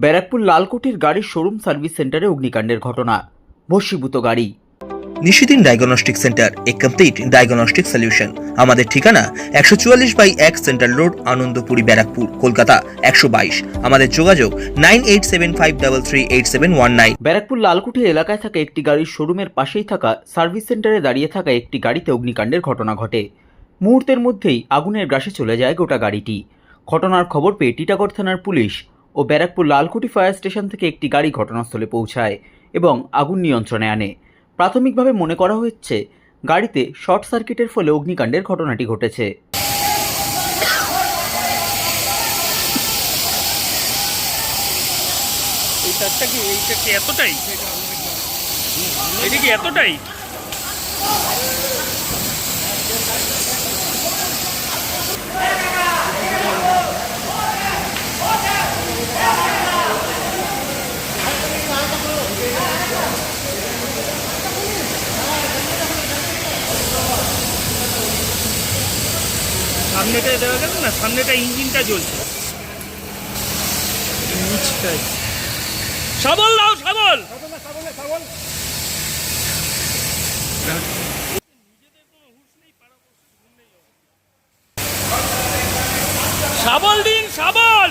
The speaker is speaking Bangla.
ব্যারাকপুর লালকুটির গাড়ির শোরুম সার্ভিস সেন্টারে অগ্নিকাণ্ডের ঘটনা। ভস্মীভূত গাড়ি। নিশিদিন diagnostic centre a complete diagnostic solution আমাদের ঠিকানা একশো চুয়াল্লিশ বাই এক সেন্ট্রাল রোড আনন্দপুরি ব্যারাকপুর কলকাতা একশো বাইশ। আমাদের যোগাযোগ nine eight seven five double three eight seven one nine. Barrackpore Lalkuthi এলাকায় থাকা একটি গাড়ির শোরুমের পাশেই থাকা সার্ভিস সেন্টারে দাঁড়িয়ে থাকা একটি গাড়িতে অগ্নিকাণ্ডের ঘটনা ঘটে। মুহূর্তের মধ্যেই আগুনের গ্রাসে চলে যায় গোটা গাড়িটি। ঘটনার খবর পেয়ে টিটাগড় থানার পুলিশ ও ব্যারাকপুর লালকুটি ফায়ার স্টেশন থেকে একটি গাড়ি ঘটনাস্থলে পৌঁছায় এবং আগুন নিয়ন্ত্রণে আনে। প্রাথমিকভাবে মনে করা হচ্ছে, গাড়িতে শর্ট সার্কিটের ফলে অগ্নিকাণ্ডের ঘটনাটি ঘটেছে। এতটাই? এতটাই? সামনেটা দেওয়া গেল না সামনেটা ইঞ্জিনটা জ্বলছে। নিচটাই শাবল দাও শাবল শাবল দিন শাবল